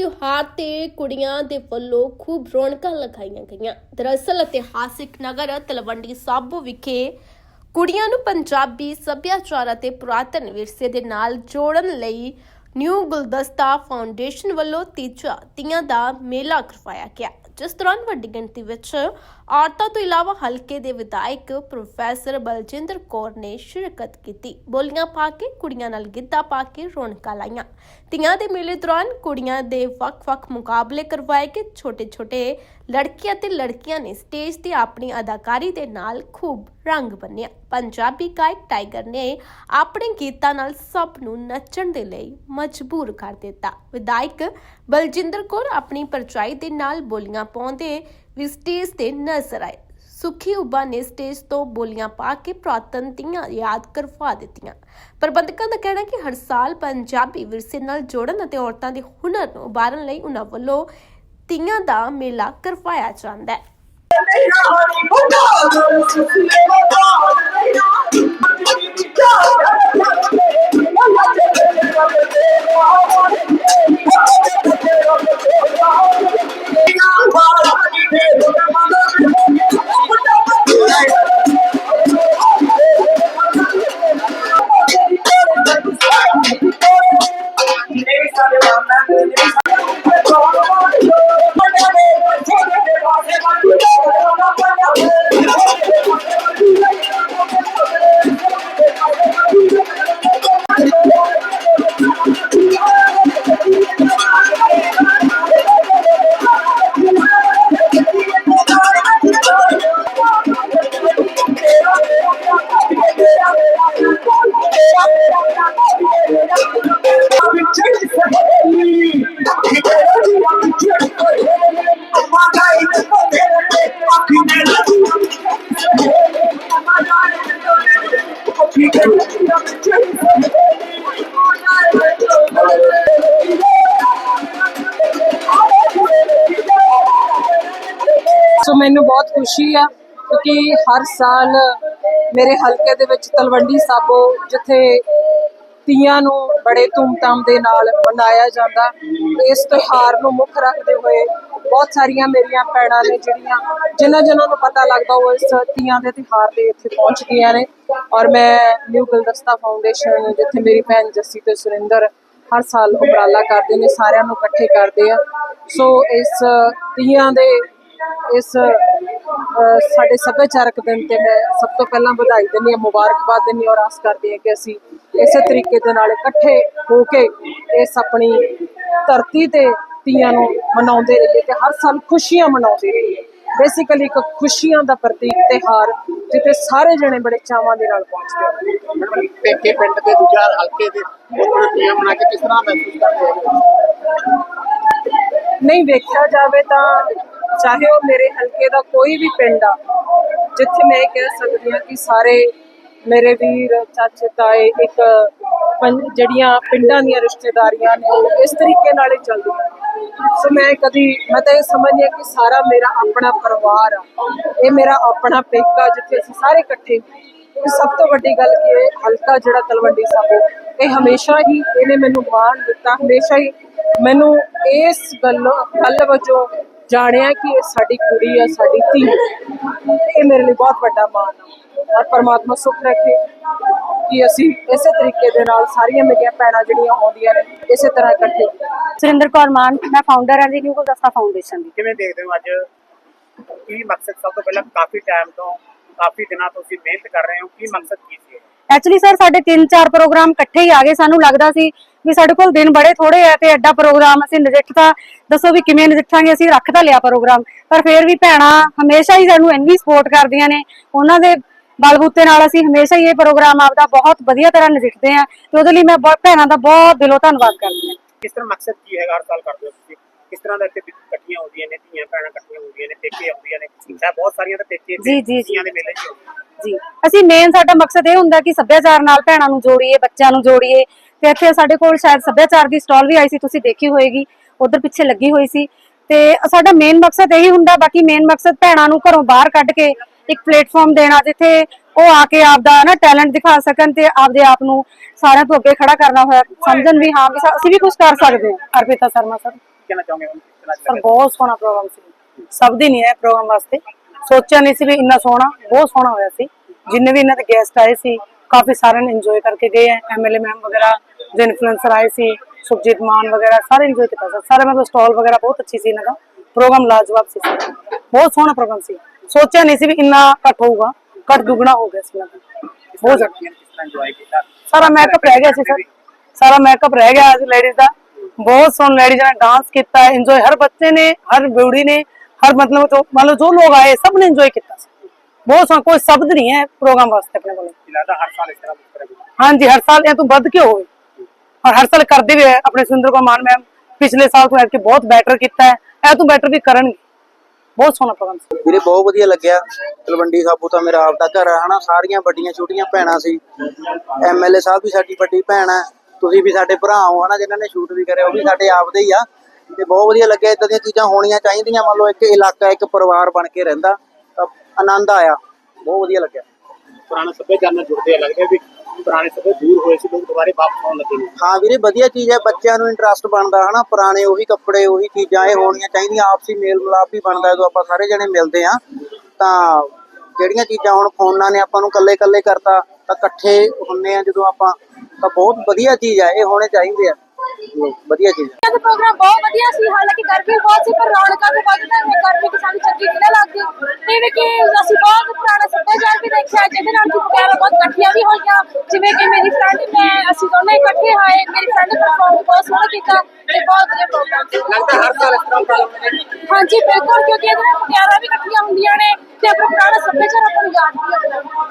ਤਿਉਹਾਰ ਤੇ ਕੁੜੀਆਂ ਦੇ ਵੱਲੋਂ ਖੂਬ ਰੌਣਕਾਂ ਲਗਾਈਆਂ ਗਈਆਂ। ਦਰਅਸਲ ਇਤਿਹਾਸਿਕ ਨਗਰ ਤਲਵੰਡੀ ਸਾਬੋ ਵਿਖੇ ਕੁੜੀਆਂ ਨੂੰ ਪੰਜਾਬੀ ਸੱਭਿਆਚਾਰ ਅਤੇ ਪੁਰਾਤਨ ਵਿਰਸੇ ਦੇ ਨਾਲ ਜੋੜਨ ਲਈ ਨਿਊ ਗੁਲਦਸਤਾ ਫਾਊਂਡੇਸ਼ਨ ਵੱਲੋਂ ਤੀਜਾ ਤੀਆਂ ਦਾ ਮੇਲਾ ਕਰਵਾਇਆ ਗਿਆ। ਜਿਸ ਦੌਰਾਨ ਵੱਡੀ ਗਿਣਤੀ ਵਿੱਚ ਔਰਤਾਂ ਤੋਂ ਇਲਾਵਾ ਹਲਕੇ ਦੇ ਵਿਧਾਇਕ ਪ੍ਰੋਫੈਸਰ ਬਲਜਿੰਦਰ ਕੌਰ ਨੇ ਸ਼ਿਰਕਤ ਕੀਤੀ। ਬੋਲੀਆਂ ਪਾ ਕੇ ਕੁੜੀਆਂ ਨਾਲ ਗਿੱਧਾ ਪਾ ਕੇ ਰੌਣਕਾਂ ਲਾਈਆਂ। ਤੀਆਂ ਦੇ ਮੇਲੇ ਦੌਰਾਨ ਕੁੜੀਆਂ ਦੇ ਵੱਖ-ਵੱਖ ਮੁਕਾਬਲੇ ਕਰਵਾਏ ਗਏ। ਛੋਟੇ-ਛੋਟੇ ਲੜਕੀਆਂ ਤੇ ਲੜਕੀਆਂ ਨੇ ਸਟੇਜ ਤੇ ਆਪਣੀ ਅਦਾਕਾਰੀ ਦੇ ਨਾਲ ਖੂਬ ਰੰਗ ਬੰਨਿਆ। ਪੰਜਾਬੀ ਗਾਇਕ ਟਾਈਗਰ ਨੇ ਆਪਣੇ ਗੀਤਾਂ ਨਾਲ ਸਭ ਨੂੰ ਨੱਚਣ ਦੇ ਲਈ ਮਜਬੂਰ ਕਰ ਦਿੱਤਾ। ਵਿਧਾਇਕ ਬਲਜਿੰਦਰ ਕੌਰ ਆਪਣੀ ਪਰਚਾਈ ਦੇ ਨਾਲ ਬੋਲੀਆਂ ਪਾਉਂਦੇ ਵੀ ਸਟੇਜ ਤੇ ਨਜ਼ਰ ਆਏ। ਸੁਖੀ ਉਬਾ ਨੇ ਸਟੇਜ ਤੋਂ ਬੋਲੀਆਂ ਪਾ ਕੇ ਪੁਰਾਤਨ ਤੀਆਂ ਯਾਦ ਕਰਵਾ ਦਿੱਤੀਆਂ। ਪ੍ਰਬੰਧਕਾਂ ਦਾ ਕਹਿਣਾ ਕਿ ਹਰ ਸਾਲ ਪੰਜਾਬੀ ਵਿਰਸੇ ਨਾਲ ਜੋੜਨ ਅਤੇ ਔਰਤਾਂ ਦੇ ਹੁਨਰ ਨੂੰ ਉਭਾਰਨ ਲਈ ਉਹਨਾਂ ਵੱਲੋਂ ਤੀਆਂ ਦਾ ਮੇਲਾ ਕਰਵਾਇਆ ਜਾਂਦਾ ਹੈ। ਸੋ ਮੈਨੂੰ ਬਹੁਤ ਖੁਸ਼ੀ ਆ ਕਿਉਂਕਿ ਹਰ ਸਾਲ ਮੇਰੇ ਹਲਕੇ ਦੇ ਵਿੱਚ ਤਲਵੰਡੀ ਸਾਬੋ, ਜਿੱਥੇ ਤੀਆਂ ਨੂੰ ਬੜੇ ਧੂਮਧਾਮ ਦੇ ਨਾਲ ਮਨਾਇਆ ਜਾਂਦਾ। ਇਸ ਤਿਉਹਾਰ ਨੂੰ ਮੁੱਖ ਰੱਖਦੇ ਹੋਏ ਬਹੁਤ ਸਾਰੀਆਂ ਮੇਰੀਆਂ ਭੈਣਾਂ ਨੇ ਜਿਹੜੀਆਂ, ਜਿਨ੍ਹਾਂ ਜਿਨ੍ਹਾਂ ਨੂੰ ਪਤਾ ਲੱਗਦਾ ਉਹ ਇਸ ਤੀਆਂ ਦੇ ਤਿਉਹਾਰ ਤੇ ਇੱਥੇ ਪਹੁੰਚਦੀਆਂ ਨੇ। ਔਰ ਮੈਂ ਨਿਊ ਗੁਲਦਸਤਾ ਫਾਊਂਡੇਸ਼ਨ ਜਿੱਥੇ ਮੇਰੀ ਭੈਣ ਜੱਸੀ ਤੇ ਸੁਰਿੰਦਰ ਹਰ ਸਾਲ ਉਪਰਾਲਾ ਕਰਦੇ ਨੇ, ਸਾਰਿਆਂ ਨੂੰ ਇਕੱਠੇ ਕਰਦੇ ਆ। ਸੋ ਇਸ ਤੀਆਂ ਦੇ, ਇਸ ਸਾਡੇ ਸੱਭਿਆਚਾਰਕ ਦਿਨ ਤੇ ਮੈਂ ਸਭ ਤੋਂ ਪਹਿਲਾਂ ਵਧਾਈ ਦਿੰਦੀ ਹਾਂ ਮੁਬਾਰਕਬਾਦ ਦਿੰਦੀ ਹਾਂ ਔਰ ਆਸ ਕਰਦੀ ਹਾਂ ਕਿ ਅਸੀਂ ਇਸੇ ਤਰੀਕੇ ਦੇ ਨਾਲ ਇਕੱਠੇ ਹੋ ਕੇ ਇਸ ਆਪਣੀ ਧਰਤੀ ਤੇ ਤੀਆਂ ਨੂੰ ਮਨਾਉਂਦੇ ਰਹੀਏ ਤੇ ਹਰ ਸਾਲ ਖੁਸ਼ੀਆਂ ਮਨਾਉਂਦੇ ਰਹੀਏ। ਬੇਸਿਕਲੀ ਇੱਕ ਖੁਸ਼ੀਆਂ ਦਾ ਪ੍ਰਤੀਕ ਤਿਉਹਾਰ ਜਿੱਥੇ ਸਾਰੇ ਜਣੇ ਬੜੇ ਚਾਵਾਂ ਦੇ ਨਾਲ ਪਹੁੰਚਦੇ ਹਨ। ਪੇਕੇ ਪਿੰਡ ਦੇ ਦੂਜਾ ਹਲਕੇ ਦੇ ਮੁੱਖ ਤੀਆਂ ਬਣਾ ਕੇ ਕਿਸ ਤਰ੍ਹਾਂ ਮਹਿਸੂਸ ਕਰਦੇ ਹੋ? ਨਹੀਂ ਵੇਖਿਆ ਜਾਵੇ ਤਾਂ ਚਾਹੇ ਉਹ ਮੇਰੇ ਹਲਕੇ ਦਾ ਕੋਈ ਵੀ ਪਿੰਡ ਆ, ਜਿੱਥੇ ਮੈਂ ਕਹਿ ਸਕਦੀ ਹਾਂ ਕਿ ਸਾਰੇ ਮੇਰੇ ਵੀਰ, ਚਾਚੇ, ਤਾਏ ਇੱਕ ਜਿਹੜੀਆਂ ਪਿੰਡਾਂ ਦੀਆਂ ਰਿਸ਼ਤੇਦਾਰੀਆਂ ਨੇ ਇਸ ਤਰੀਕੇ ਨਾਲ ਹੀ ਚੱਲਦੀਆਂ ਸੋ ਮੈਂ ਕਦੀ, ਮੈਂ ਤਾਂ ਇਹ ਸਮਝਦੀ ਹਾਂ ਕਿ ਸਾਰਾ ਮੇਰਾ ਆਪਣਾ ਪਰਿਵਾਰ ਆ। ਇਹ ਮੇਰਾ ਆਪਣਾ ਪੇਕਾ ਜਿੱਥੇ ਅਸੀਂ ਸਾਰੇ ਇਕੱਠੇ ਸਭ ਤੋਂ ਵੱਡੀ ਗੱਲ ਕਿ ਇਹ ਹਲਕਾ ਜਿਹੜਾ ਤਲਵੰਡੀ ਸਾਹਿਬ ਇਹ ਹਮੇਸ਼ਾ ਹੀ ਇਹਨੇ ਮੈਨੂੰ ਮਾਣ ਦਿੱਤਾ, ਹਮੇਸ਼ਾ ਹੀ ਮੈਨੂੰ ਇਸ ਗੱਲ ਗੱਲ ਵਜੋਂ ਜਾਣਿਆ ਕਿ ਇਹ ਸਾਡੀ ਕੁੜੀ ਆ ਸਾਡੀ ਧੀ। ਇਹ ਮੇਰੇ ਲਈ ਬਹੁਤ ਵੱਡਾ ਮਾਣ ਆ। ਔਰ ਪਰਮਾਤਮਾ ਸੁਖ ਰੱਖੇ ਕਿ ਅਸੀਂ ਇਸੇ ਤਰੀਕੇ ਦੇ ਨਾਲ ਸਾਰੀਆਂ ਮੇਰੀਆਂ ਭੈਣਾਂ ਜਿਹੜੀਆਂ ਆਉਂਦੀਆਂ ਨੇ ਇਸੇ ਤਰ੍ਹਾਂ ਇਕੱਠੇ। ਸੁਰਿੰਦਰ ਕੌਰ ਮਾਨ ਮੈਂ ਫਾਊਂਡਰ ਹਾਂ ਜੀ ਨਿਊ ਗੁਲਦਸਤਾ ਫਾਊਂਡੇਸ਼ਨ ਦੀ। ਕਿਵੇਂ ਦੇਖਦੇ ਹੋ ਅੱਜ? ਕੀ ਮਕਸਦ? ਸਭ ਤੋਂ ਪਹਿਲਾਂ ਕਾਫੀ ਟਾਈਮ ਤੋਂ ਕਾਫੀ ਦਿਨਾਂ ਤੋਂ ਤੁਸੀਂ ਮਿਹਨਤ ਕਰ ਰਹੇ ਹੋ। ਕੀ ਮਕਸਦ ਕੀ ਐਕਚੁਅਲੀ ਸਰ ਸਾਡੇ 3-4 ਪ੍ਰੋਗਰਾਮ ਇਕੱਠੇ ਹੀ ਆ ਗਏ। ਸਾਨੂੰ ਲੱਗਦਾ ਸੀ ਵੀ ਸਾਡੇ ਕੋਲ ਦਿਨ ਬੜੇ ਥੋੜੇ ਆ ਤੇ ਐਡਾ ਪ੍ਰੋਗਰਾਮ ਅਸੀਂ ਨਜਿੱਠਤਾ ਦੱਸੋ ਵੀ ਕਿਵੇਂ ਨਜਿੱਠਾਂਗੇ, ਅਸੀਂ ਰੱਖ ਤਾਂ ਲਿਆ ਪ੍ਰੋਗਰਾਮ ਪਰ ਫਿਰ ਵੀ ਭੈਣਾਂ ਹਮੇਸ਼ਾ ਹੀ ਸਾਨੂੰ ਇੰਨੀ ਸਪੋਰਟ ਕਰਦੀਆਂ ਨੇ। ਉਹਨਾਂ ਦੇ ਬਲਬੂਤੇ ਨਾਲ ਅਸੀਂ ਹਮੇਸ਼ਾ ਹੀ ਇਹ ਪ੍ਰੋਗਰਾਮ ਆਪਦਾ ਬਹੁਤ ਵਧੀਆ ਤਰ੍ਹਾਂ ਨਜਿੱਠਦੇ ਆ ਤੇ ਉਹਦੇ ਲਈ ਮੈਂ ਬਹੁਤ ਭੈਣਾਂ ਦਾ ਬਹੁਤ ਦਿਲੋਂ ਧੰਨਵਾਦ ਕਰਦੀ ਹਾਂ। ਕਿਸ ਤਰ੍ਹਾਂ ਮਕਸਦ ਕੀ ਹੈਗਾ ਹਰ ਸਾਲ ਕਰਦੇ ਹੋ ਤੁਸੀਂ? ਕਿਸ ਤਰ੍ਹਾਂ ਦਾ ਇੱਥੇ ਇਕੱਠੀਆਂ ਹੁੰਦੀਆਂ ਨੇ ਧੀਆਂ ਭੈਣਾਂ ਹੁੰਦੀਆਂ ਨੇ ਪੇਕੇ ਆਉਂਦੀਆਂ ਨੇ। ਸ਼ਾਇਦ ਬਹੁਤ ਸਾਰੀਆਂ ਤਾਂ ਪੇਕੇ ਜੀ, ਜੀ, ਜੀ। ਦੇ ਮੇਲੇ 'ਚ ਜੀ। ਅਸੀਂ ਮੇਨ ਸਾਡਾ ਮਕਸਦ ਇਹ ਹੁੰਦਾ ਕਿ ਸੱਭਿਆਚਾਰ ਨਾਲ ਭੈਣਾਂ ਨੂੰ ਜੋੜੀਏ ਬੱਚਿਆਂ ਨੂੰ ਜੋੜੀਏ। ਤੇ ਇੱਥੇ ਸਾਡੇ ਕੋਲ ਸ਼ਾਇਦ ਸੱਭਿਆਚਾਰ ਦੀ ਸਟਾਲ ਵੀ ਆਈ ਸੀ ਤੁਸੀਂ ਦੇਖੀ ਹੋਏਗੀ। ਉਧਰ ਪਿੱਛੇ ਲੱਗੀ ਹੋਈ ਸੀ। ਤੇ ਸਾਡਾ ਮੇਨ ਮਕਸਦ ਇਹੀ ਹੁੰਦਾ ਬਾਕੀ ਮੇਨ ਮਕਸਦ ਭੈਣਾਂ ਨੂੰ ਘਰੋਂ ਬਾਹਰ ਕੱਢ ਕੇ ਇੱਕ ਪਲੇਟਫਾਰਮ ਦੇਣਾ ਜਿੱਥੇ ਉਹ ਆ ਕੇ ਆਪਦਾ ਨਾ ਟੈਲੈਂਟ ਦਿਖਾ ਸਕਣ ਤੇ ਆਪਦੇ ਆਪ ਨੂੰ ਸਾਰਿਆਂ ਤੋਂ ਅੱਗੇ ਖੜਾ ਕਰਨਾ ਹੋਇਆ। ਸਮਝਣ ਵੀ ਹਾਂ ਵੀ ਸਾ- ਅਸੀਂ ਵੀ ਕੁਝ ਕਰ ਸਕਦੇ ਹਾਂ। ਅਰਪਿਤਾ ਸ਼ਰਮਾ ਸਰ। ਕਹਿਣਾ ਚਾਹੋਗੇ ਹੁਣ? ਕਿਸ ਤਰ੍ਹਾਂ ਬਹੁਤ ਸੋਹਣਾ ਪ੍ਰੋਗਰਾਮ ਸੀ। ਸਭ ਦੀ ਨਹੀਂ ਹੈ ਪ੍ਰੋਗਰਾਮ ਵਾਸਤੇ। ਸੋਚਿਆ ਨਹੀਂ ਸੀ ਵੀ ਇੰਨਾ ਸੋਹਣਾ, ਬਹੁਤ ਸੋਹਣਾ ਹੋਇਆ ਸੀ। ਜਿੰਨੇ ਵੀ ਇਹਨਾਂ ਦੇ ਗੈਸਟ ਆਏ ਸੀ, ਕਾਫੀ ਸਾਰਿਆਂ ਨੇ ਇੰਜੋਏ ਕਰਕੇ ਗਏ ਹੈ ਐਮਐਲਏ ਮੈਮ ਵਗੈਰਾ, ਜੋ ਇਨਫਲੂਐਂਸਰ ਆਏ ਸੀ, ਸੁਖਜੀਤ ਮਾਨ ਵਗੈਰਾ, ਸਾਰੇ ਇੰਜੋਏ ਕੀਤਾ ਸਰ। ਸਾਰੇ ਮਤਲਬ ਸਟਾਲ ਵਗੈਰਾ ਬਹੁਤ ਅੱਛੀ ਸੀ ਇਹਨਾਂ ਦਾ। ਪ੍ਰੋਗਰਾਮ ਲਾਜਵਾਬ ਸੀ ਬਹੁਤ ਸੋਹਣਾ ਪ੍ਰੋਗਰਾਮ ਸੀ। ਸੋਚਿਆ ਨਹੀਂ ਸੀ ਵੀ ਇੰਨਾ ਘੱਟ ਹੋਊਗਾ, ਘੱਟ ਦੁੱਗਣਾ ਹੋ ਗਿਆ ਸੀ ਇਹਨਾਂ ਬਹੁਤ ਜ਼ਿਆਦਾ। ਸਾਰਾ ਮੇਕਅਪ ਰਹਿ ਗਿਆ ਸੀ ਸਰ। ਸਾਰਾ ਮੇਕਅਪ ਰਹਿ ਗਿਆ ਅੱਜ ਲੇਡੀਜ਼ ਦਾ। ਬਹੁਤ ਸੋਹਣ ਲੇਡੀਜ਼ ਨੇ ਡਾਂਸ ਕੀਤਾ ਇੰਜੋਏ ਹਰ ਬੱਚੇ ਨੇ, ਹਰ ਬੂढ़ी ਨੇ। ਹਰ ਮਤਲਬ ਜੋ ਮੰਨ ਲਓ ਜੋ ਲੋਕ ਆਏ ਸਭ ਨੇ ਇੰਜੋਏ ਕੀਤਾ ਸੀ। ਬਹੁਤ ਸੋਹਣਾ ਕੋਈ ਸ਼ਬਦ ਨਹੀਂ ਹੈ ਪ੍ਰੋਗਰਾਮ ਵਾਸਤੇ ਆਪਣੇ ਕੋਲ। ਲੱਗਦਾ ਹਰ ਸਾਲ ਇਸ ਤਰ੍ਹਾਂ ਕरेंगे ਹਾਂਜੀ ਹਰ ਸਾਲ ਇਹ ਤੋਂ ਵੱਧ ਕੇ ਹੋਵੇ? ਔਰ ਹਰ ਸਾਲ ਕਰਦੇ ਵੀ ਹੈ ਆਪਣੇ ਸੁਰਿੰਦਰ ਕੌਰ ਮਾਨ ਮੈਮ ਪਿਛਲੇ ਸਾਲ ਤੋਂ ਐਤਕੀ ਬਹੁਤ ਬੈਟਰ ਕੀਤਾ ਹੈ। ਇਹ ਤੋਂ ਬੈਟਰ ਵੀ ਕਰਨਗੇ। ਬਹੁਤ ਸੋਹਣਾ ਪ੍ਰੋਗਰਾਮ ਸੀ। ਵੀਰੇ ਬਹੁਤ ਵਧੀਆ ਲੱਗਿਆ। ਤਲਵੰਡੀ ਸਾਬੂ ਤਾਂ ਮੇਰਾ ਆਪਦਾ ਘਰ ਹੈ ਹਨਾ? ਸਾਰੀਆਂ ਵੱਡੀਆਂ ਛੋਟੀਆਂ ਭੈਣਾਂ ਸੀ। ਐਮਐਲਏ ਸਾਹਿਬ ਵੀ ਸਾਡੀ ਵੱਡੀ ਭੈਣ ਹੈ। ਤੁਸੀਂ ਵੀ ਸਾਡੇ ਭਰਾ ਹੋ ਹਨਾ? ਜਿਨ੍ਹਾਂ ਨੇ ਸ਼ੂਟ ਵੀ ਕਰਿਆ ਉਹ ਵੀ ਸਾਡੇ ਆਪਦੇ ਹੀ ਆ। ਤੇ ਬਹੁਤ ਵਧੀਆ ਲੱਗਿਆ ਇਦਾਂ ਦੀਆਂ ਚੀਜ਼ਾਂ ਹੋਣੀਆਂ ਚਾਹੀਦੀਆਂ। ਮੰਨ ਲਓ ਇੱਕ ਇਲਾਕਾ ਇੱਕ ਪਰਿਵਾਰ ਬਣ ਕੇ ਰਹਿੰਦਾ ਤਾਂ ਆਨੰਦ ਆਇਆ। ਬਹੁਤ ਵਧੀਆ ਲੱਗਿਆ। ਪੁਰਾਣੇ ਸੱਭਿਆਚਾਰ ਨਾਲ ਜੁੜਦੇ ਆ ਲੱਗਦਾ ਵੀ ਪੁਰਾਣੇ ਸੱਭਿਆ ਦੂਰ ਹੋਏ ਸੀ ਲੋਕ ਦੁਬਾਰੇ ਵਾਪਸ ਆਉਣ ਲੱਗੇ ਨੇ। ਹਾਂ ਵੀਰੇ ਵਧੀਆ ਚੀਜ਼ ਹੈ ਬੱਚਿਆਂ ਨੂੰ ਇੰਟਰਸਟ ਬਣਦਾ ਹਨਾ? ਪੁਰਾਣੇ ਉਹੀ ਕੱਪੜੇ ਉਹੀ ਚੀਜ਼ਾਂ ਇਹ ਹੋਣੀਆਂ ਚਾਹੀਦੀਆਂ। ਆਪਸੀ ਮੇਲ ਮਿਲਾਪ ਵੀ ਬਣਦਾ ਜਦੋਂ ਆਪਾਂ ਸਾਰੇ ਜਣੇ ਮਿਲਦੇ ਆ ਤਾਂ ਜਿਹੜੀਆਂ ਚੀਜ਼ਾਂ ਹੁਣ ਫੋਨਾਂ ਨੇ ਆਪਾਂ ਨੂੰ ਕੱਲੇ ਕੱਲੇ ਕਰਤਾ ਤਾਂ ਇਕੱਠੇ ਹੁੰਨੇ ਆ ਜਦੋਂ ਆਪਾਂ ਤਾਂ ਬਹੁਤ ਵਧੀਆ ਚੀਜ਼ ਹੈ ਇਹ ਹੋਣੇ ਚਾਹੀਦੇ ਆ। ਵਧੀਆ ਚੀਜ਼ ਹੈ ਦਾ ਪ੍ਰੋਗਰਾਮ ਬਹੁਤ ਵਧੀਆ ਸੀ ਹਾਲਾਂਕਿ ਗਰਮੀ ਬਹੁਤ ਸੀ ਪਰ ਰੌਣਕਾਂ ਤੋਂ ਵੱਧ ਤਾਂ ਗਰਮੀ ਕਿ ਸਾਨੂੰ ਚੰਗੀ ਨਹੀਂ ਲੱਗਦੀ। ਜਿਵੇਂ ਕਿ ਅਸੀਂ ਬਹੁਤ ਪੁਰਾਣਾ ਸੱਭਿਆਚਾਰ ਵੀ ਦੇਖਿਆ ਜਿਹਦੇ ਨਾਲ ਕਿ ਪਿਆਰਾ ਬਹੁਤ ਇਕੱਠੀਆਂ ਵੀ ਹੋਈਆਂ। ਜਿਵੇਂ ਕਿ ਮੇਰੀ ਫਰੈਂਡ ਮੈਂ ਅਸੀਂ ਦੋਨੇ ਇਕੱਠੇ ਹੋਏ ਮੇਰੀ ਫਰੈਂਡ ਨੇ ਪਰਫਾਰਮ ਬਹੁਤ ਸੋਹਣਾ ਕੀਤਾ ਤੇ ਬਹੁਤ ਵਧੀਆ ਪ੍ਰੋਗਰਾਮ ਸੀ। ਲੱਗਦਾ ਹਰ ਸਾਲ ਇਸ ਤਰ੍ਹਾਂ ਪ੍ਰੋਗਰਾਮ ਹਾਂਜੀ ਬਿਲਕੁਲ ਕਿਉਂਕਿ ਇਹਦੇ ਨਾਲ ਪਿਆਰਾ ਵੀ ਇਕੱਠੀਆਂ ਹੁੰਦੀਆਂ ਨੇ ਤੇ ਆਪਣਾ ਪੁਰਾਣਾ ਸੱਭਿਆਚਾਰ ਆਪਾਂ ਨੂੰ ਯਾਦ ਵੀ ਆਉਂਦਾ